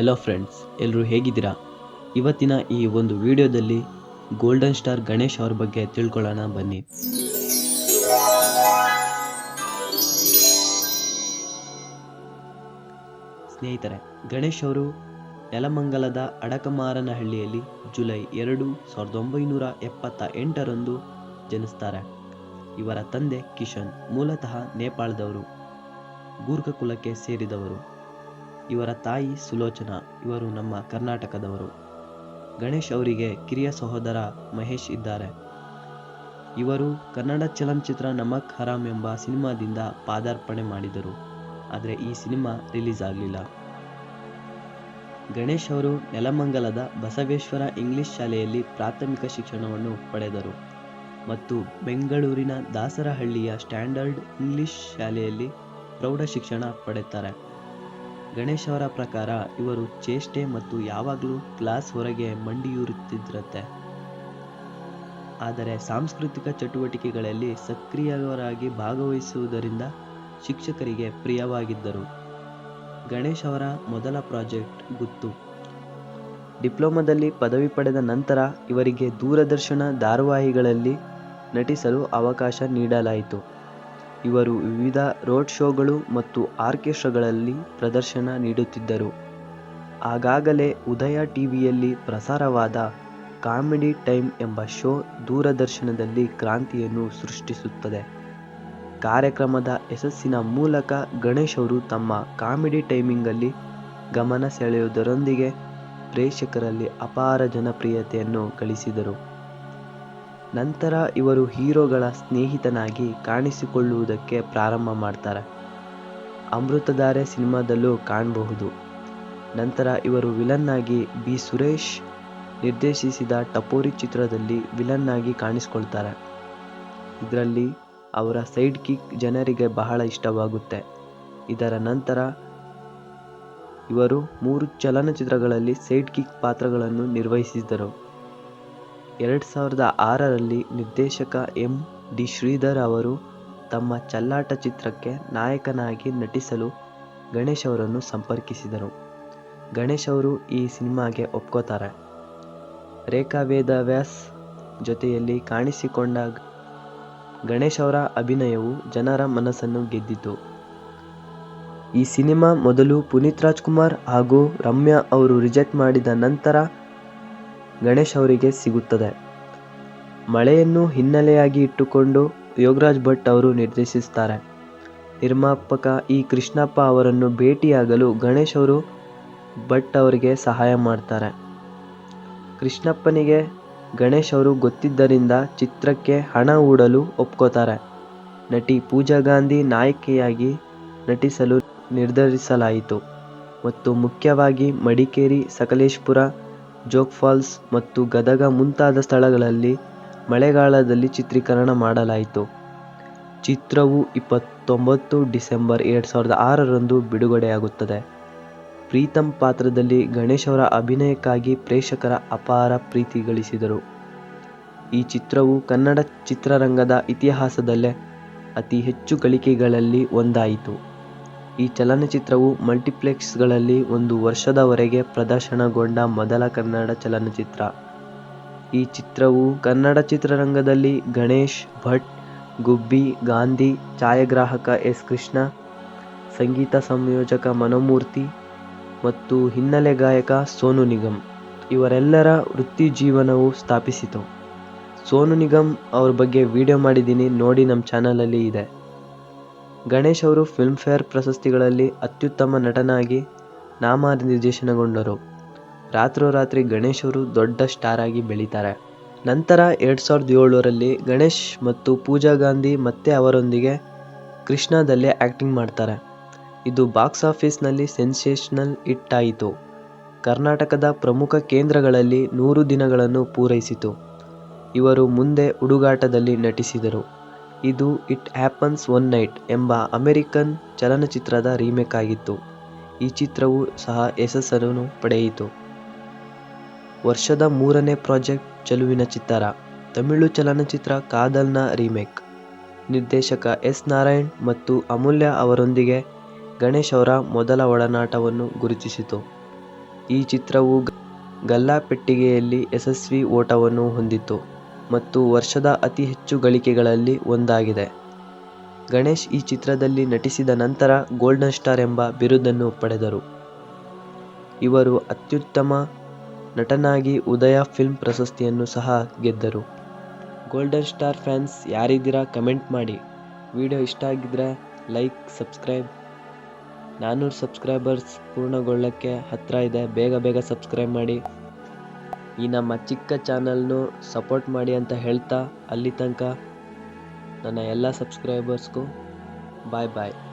Hello friends ಎಲ್ಲರೂ ಹೇಗಿದ್ದೀರಾ? ಇವತ್ತಿನ ಈ ಒಂದು ವಿಡಿಯೋದಲ್ಲಿ ಗೋಲ್ಡನ್ ಸ್ಟಾರ್ ಗಣೇಶ್ ಅವ್ರ ಬಗ್ಗೆ ತಿಳ್ಕೊಳ್ಳೋಣ ಬನ್ನಿ. ಸ್ನೇಹಿತರೆ, ಗಣೇಶ್ ಅವರು ನೆಲಮಂಗಲದ ಅಡಕಮಾರನಹಳ್ಳಿಯಲ್ಲಿ ಜುಲೈ ಎರಡು ಸಾವಿರದ ಒಂಬೈನೂರ ಎಪ್ಪತ್ತ ಎಂಟರಂದು ಜನಿಸ್ತಾರೆ. ಇವರ ತಂದೆ ಕಿಶನ್, ಮೂಲತಃ ನೇಪಾಳದವರು ಗೂರ್ಖ ಕುಲಕ್ಕೆ ಸೇರಿದವರು. ಇವರ ತಾಯಿ ಸುಲೋಚನಾ, ಇವರು ನಮ್ಮ ಕರ್ನಾಟಕದವರು. ಗಣೇಶ್ ಅವರಿಗೆ ಕಿರಿಯ ಸಹೋದರ ಮಹೇಶ್ ಇದ್ದಾರೆ. ಇವರು ಕನ್ನಡ ಚಲನಚಿತ್ರ ನಮಕ್ ಹರಾಮ್ ಎಂಬ ಸಿನಿಮಾದಿಂದ ಪಾದಾರ್ಪಣೆ ಮಾಡಿದರು, ಆದರೆ ಈ ಸಿನಿಮಾ ರಿಲೀಸ್ ಆಗಲಿಲ್ಲ. ಗಣೇಶ್ ಅವರು ನೆಲಮಂಗಲದ ಬಸವೇಶ್ವರ ಇಂಗ್ಲಿಷ್ ಶಾಲೆಯಲ್ಲಿ ಪ್ರಾಥಮಿಕ ಶಿಕ್ಷಣವನ್ನು ಪಡೆದರು ಮತ್ತು ಬೆಂಗಳೂರಿನ ದಾಸರಹಳ್ಳಿಯ ಸ್ಟ್ಯಾಂಡರ್ಡ್ ಇಂಗ್ಲಿಷ್ ಶಾಲೆಯಲ್ಲಿ ಪ್ರೌಢ ಶಿಕ್ಷಣ ಪಡೆಯುತ್ತಾರೆ. ಗಣೇಶ್ ಅವರ ಪ್ರಕಾರ ಇವರು ಚೇಷ್ಟೆ ಮತ್ತು ಯಾವಾಗಲೂ ಕ್ಲಾಸ್ ಹೊರಗೆ ಮಂಡಿಯೂರುತ್ತಿದ್ರಂತೆ. ಆದರೆ ಸಾಂಸ್ಕೃತಿಕ ಚಟುವಟಿಕೆಗಳಲ್ಲಿ ಸಕ್ರಿಯವರಾಗಿ ಭಾಗವಹಿಸುವುದರಿಂದ ಶಿಕ್ಷಕರಿಗೆ ಪ್ರಿಯವಾಗಿದ್ದರು. ಗಣೇಶ್ ಅವರ ಮೊದಲ ಪ್ರಾಜೆಕ್ಟ್ ಗುತ್ತು. ಡಿಪ್ಲೊಮಾದಲ್ಲಿ ಪದವಿ ಪಡೆದ ನಂತರ ಇವರಿಗೆ ದೂರದರ್ಶನ ಧಾರಾವಾಹಿಗಳಲ್ಲಿ ನಟಿಸಲು ಅವಕಾಶ ನೀಡಲಾಯಿತು. ಇವರು ವಿವಿಧ ರೋಡ್ ಶೋಗಳು ಮತ್ತು ಆರ್ಕೆಸ್ಟ್ರಾಗಳಲ್ಲಿ ಪ್ರದರ್ಶನ ನೀಡುತ್ತಿದ್ದರು. ಆಗಾಗಲೇ ಉದಯ ಟಿವಿಯಲ್ಲಿ ಪ್ರಸಾರವಾದ ಕಾಮಿಡಿ ಟೈಮ್ ಎಂಬ ಶೋ ದೂರದರ್ಶನದಲ್ಲಿ ಕ್ರಾಂತಿಯನ್ನು ಸೃಷ್ಟಿಸುತ್ತದೆ. ಕಾರ್ಯಕ್ರಮದ ಯಶಸ್ಸಿನ ಮೂಲಕ ಗಣೇಶ್ ಅವರು ತಮ್ಮ ಕಾಮಿಡಿ ಟೈಮಿಂಗಲ್ಲಿ ಗಮನ ಸೆಳೆಯುವುದರೊಂದಿಗೆ ಪ್ರೇಕ್ಷಕರಲ್ಲಿ ಅಪಾರ ಜನಪ್ರಿಯತೆಯನ್ನು ಗಳಿಸಿದರು. ನಂತರ ಇವರು ಹೀರೋಗಳ ಸ್ನೇಹಿತನಾಗಿ ಕಾಣಿಸಿಕೊಳ್ಳುವುದಕ್ಕೆ ಪ್ರಾರಂಭ ಮಾಡ್ತಾರೆ. ಅಮೃತಧಾರೆ ಸಿನಿಮಾದಲ್ಲೂ ಕಾಣಬಹುದು. ನಂತರ ಇವರು ವಿಲನ್ ಆಗಿ ಬಿ. ಸುರೇಶ್ ನಿರ್ದೇಶಿಸಿದ ಟಪೋರಿ ಚಿತ್ರದಲ್ಲಿ ವಿಲನ್ ಆಗಿ ಕಾಣಿಸಿಕೊಳ್ತಾರೆ. ಇದರಲ್ಲಿ ಅವರ ಸೈಡ್ ಕಿಕ್ ಜನರಿಗೆ ಬಹಳ ಇಷ್ಟವಾಗುತ್ತೆ. ಇದರ ನಂತರ ಇವರು ಮೂರು ಚಲನಚಿತ್ರಗಳಲ್ಲಿ ಸೈಡ್ ಕಿಕ್ ಪಾತ್ರಗಳನ್ನು ನಿರ್ವಹಿಸಿದರು ಎರಡು ಸಾವಿರದ ಆರರಲ್ಲಿ ನಿರ್ದೇಶಕ ಎಂ. ಡಿ. ಶ್ರೀಧರ್ ಅವರು ತಮ್ಮ ಚಲ್ಲಾಟ ಚಿತ್ರಕ್ಕೆ ನಾಯಕನಾಗಿ ನಟಿಸಲು ಗಣೇಶ್ ಅವರನ್ನು ಸಂಪರ್ಕಿಸಿದರು. ಗಣೇಶ್ ಅವರು ಈ ಸಿನಿಮಾಗೆ ಒಪ್ಕೋತಾರೆ. ರೇಖಾ ವೇದವ್ಯಾಸ್ ಜೊತೆಯಲ್ಲಿ ಕಾಣಿಸಿಕೊಂಡ ಗಣೇಶ್ ಅವರ ಅಭಿನಯವು ಜನರ ಮನಸ್ಸನ್ನು ಗೆದ್ದಿತು. ಈ ಸಿನಿಮಾ ಮೊದಲು ಪುನೀತ್ ರಾಜ್ಕುಮಾರ್ ಹಾಗೂ ರಮ್ಯಾ ಅವರು ರಿಜೆಕ್ಟ್ ಮಾಡಿದ ನಂತರ ಗಣೇಶ್ ಅವರಿಗೆ ಸಿಗುತ್ತದೆ. ಮಳೆಯನ್ನು ಹಿನ್ನೆಲೆಯಾಗಿ ಇಟ್ಟುಕೊಂಡು ಯೋಗರಾಜ್ ಭಟ್ ಅವರು ನಿರ್ದೇಶಿಸುತ್ತಾರೆ ನಿರ್ಮಾಪಕ ಇ ಕೃಷ್ಣಪ್ಪ ಅವರನ್ನು ಭೇಟಿಯಾಗಲು ಗಣೇಶ್ ಅವರು ಭಟ್ ಅವರಿಗೆ ಸಹಾಯ ಮಾಡ್ತಾರೆ. ಕೃಷ್ಣಪ್ಪನಿಗೆ ಗಣೇಶ್ ಅವರು ಗೊತ್ತಿದ್ದರಿಂದ ಚಿತ್ರಕ್ಕೆ ಹಣ ಹೂಡಲು ಒಪ್ಕೋತಾರೆ. ನಟಿ ಪೂಜಾ ಗಾಂಧಿ ನಾಯಕಿಯಾಗಿ ನಟಿಸಲು ನಿರ್ಧರಿಸಲಾಯಿತು. ಮತ್ತು ಮುಖ್ಯವಾಗಿ ಮಡಿಕೇರಿ ಸಕಲೇಶ್ಪುರ ಜೋಗ್ ಫಾಲ್ಸ್ ಮತ್ತು ಗದಗ ಮುಂತಾದ ಸ್ಥಳಗಳಲ್ಲಿ ಮಳೆಗಾಲದಲ್ಲಿ ಚಿತ್ರೀಕರಣ ಮಾಡಲಾಯಿತು. ಚಿತ್ರವು ಇಪ್ಪತ್ತೊಂಬತ್ತು ಡಿಸೆಂಬರ್ ಎರಡು ಸಾವಿರದ ಆರರಂದು ಬಿಡುಗಡೆಯಾಗುತ್ತದೆ. ಪ್ರೀತಮ್ ಪಾತ್ರದಲ್ಲಿ ಗಣೇಶ್ ಅವರ ಅಭಿನಯಕ್ಕಾಗಿ ಪ್ರೇಕ್ಷಕರ ಅಪಾರ ಪ್ರೀತಿ ಗಳಿಸಿದರು. ಈ ಚಿತ್ರವು ಕನ್ನಡ ಚಿತ್ರರಂಗದ ಇತಿಹಾಸದಲ್ಲೇ ಅತಿ ಹೆಚ್ಚು ಗಳಿಕೆಗಳಲ್ಲಿ ಒಂದಾಯಿತು. ಈ ಚಲನಚಿತ್ರವು ಮಲ್ಟಿಪ್ಲೆಕ್ಸ್ಗಳಲ್ಲಿ ಒಂದು ವರ್ಷದವರೆಗೆ ಪ್ರದರ್ಶನಗೊಂಡ ಮೊದಲ ಕನ್ನಡ ಚಲನಚಿತ್ರ. ಈ ಚಿತ್ರವು ಕನ್ನಡ ಚಿತ್ರರಂಗದಲ್ಲಿ ಗಣೇಶ್, ಭಟ್, ಗುಬ್ಬಿ, ಗಾಂಧಿ, ಛಾಯಾಗ್ರಾಹಕ ಎಸ್. ಕೃಷ್ಣ, ಸಂಗೀತ ಸಂಯೋಜಕ ಮನೋಮೂರ್ತಿ ಮತ್ತು ಹಿನ್ನೆಲೆ ಗಾಯಕ ಸೋನು ನಿಗಮ್. ಇವರೆಲ್ಲರ ವೃತ್ತಿ ಜೀವನವು ಸ್ಥಾಪಿಸಿತು. ಸೋನು ನಿಗಮ್ ಅವ್ರ ಬಗ್ಗೆ ವಿಡಿಯೋ ಮಾಡಿದ್ದೀನಿ, ನೋಡಿ ನಮ್ಮ ಚಾನಲಲ್ಲಿ ಇದೆ. ಗಣೇಶ್ ಅವರು ಫಿಲ್ಮ್ಫೇರ್ ಪ್ರಶಸ್ತಿಗಳಲ್ಲಿ ಅತ್ಯುತ್ತಮ ನಟನಾಗಿ ನಾಮನಿರ್ದೇಶನಗೊಂಡರು. ರಾತ್ರೋರಾತ್ರಿ ಗಣೇಶ್ ಅವರು ದೊಡ್ಡ ಸ್ಟಾರ್ ಆಗಿ ಬೆಳೀತಾರೆ. ನಂತರ ಎರಡು ಸಾವಿರದ ಏಳರಲ್ಲಿ ಗಣೇಶ್ ಮತ್ತು ಪೂಜಾ ಗಾಂಧಿ ಮತ್ತೆ ಅವರೊಂದಿಗೆ ಕೃಷ್ಣದಲ್ಲೇ ಆ್ಯಕ್ಟಿಂಗ್ ಮಾಡ್ತಾರೆ. ಇದು ಬಾಕ್ಸ್ ಆಫೀಸ್ನಲ್ಲಿ ಸೆನ್ಸೇಷನಲ್ ಹಿಟ್ ಆಯಿತು. ಕರ್ನಾಟಕದ ಪ್ರಮುಖ ಕೇಂದ್ರಗಳಲ್ಲಿ ನೂರು ದಿನಗಳನ್ನು ಪೂರೈಸಿತು. ಇವರು ಮುಂದೆ ಹುಡುಗಾಟದಲ್ಲಿ ನಟಿಸಿದರು. ಇದು ಇಟ್ ಹ್ಯಾಪನ್ಸ್ ಒನ್ ನೈಟ್ ಎಂಬ ಅಮೆರಿಕನ್ ಚಲನಚಿತ್ರದ ರೀಮೇಕ್ ಆಗಿತ್ತು. ಈ ಚಿತ್ರವು ಸಹ ಯಶಸ್ಸನ್ನು ಪಡೆಯಿತು. ವರ್ಷದ ಮೂರನೇ ಪ್ರಾಜೆಕ್ಟ್ ಚಲುವಿನ ಚಿತ್ತಾರ, ತಮಿಳು ಚಲನಚಿತ್ರ ಕಾದಲ್ನ ರೀಮೇಕ್. ನಿರ್ದೇಶಕ ಎಸ್. ನಾರಾಯಣ್ ಮತ್ತು ಅಮೂಲ್ಯ ಅವರೊಂದಿಗೆ ಗಣೇಶ್ ಅವರ ಮೊದಲ ಒಡನಾಟವನ್ನು ಗುರುತಿಸಿತು. ಈ ಚಿತ್ರವು ಗಲ್ಲಾಪೆಟ್ಟಿಗೆಯಲ್ಲಿ ಯಶಸ್ವಿ ಓಟವನ್ನು ಹೊಂದಿತು ಮತ್ತು ವರ್ಷದ ಅತಿ ಹೆಚ್ಚು ಗಳಿಕೆಗಳಲ್ಲಿ ಒಂದಾಗಿದೆ. ಗಣೇಶ್ ಈ ಚಿತ್ರದಲ್ಲಿ ನಟಿಸಿದ ನಂತರ ಗೋಲ್ಡನ್ ಸ್ಟಾರ್ ಎಂಬ ಬಿರುದನ್ನು ಪಡೆದರು. ಇವರು ಅತ್ಯುತ್ತಮ ನಟನಾಗಿ ಉದಯ ಫಿಲ್ಮ್ ಪ್ರಶಸ್ತಿಯನ್ನು ಸಹ ಗೆದ್ದರು. ಗೋಲ್ಡನ್ ಸ್ಟಾರ್ ಫ್ಯಾನ್ಸ್ ಯಾರಿದ್ದೀರಾ ಕಮೆಂಟ್ ಮಾಡಿ. ವಿಡಿಯೋ ಇಷ್ಟ ಆಗಿದ್ರೆ ಲೈಕ್, ಸಬ್ಸ್ಕ್ರೈಬ್. ನಾನೂರು ಸಬ್ಸ್ಕ್ರೈಬರ್ಸ್ ಪೂರ್ಣಗೊಳ್ಳೋಕ್ಕೆ ಹತ್ರ ಇದೆ ಬೇಗ ಬೇಗ ಸಬ್ಸ್ಕ್ರೈಬ್ ಮಾಡಿ. ಈ ನಮ್ಮ ಚಿಕ್ಕ ಚಾನಲ್ನು ಸಪೋರ್ಟ್ ಮಾಡಿ ಅಂತ ಹೇಳ್ತಾ ಅಲ್ಲಿ ತನಕ ನನ್ನ ಎಲ್ಲ ಸಬ್ಸ್ಕ್ರೈಬರ್ಸ್ಗೂ ಬಾಯ್ ಬಾಯ್.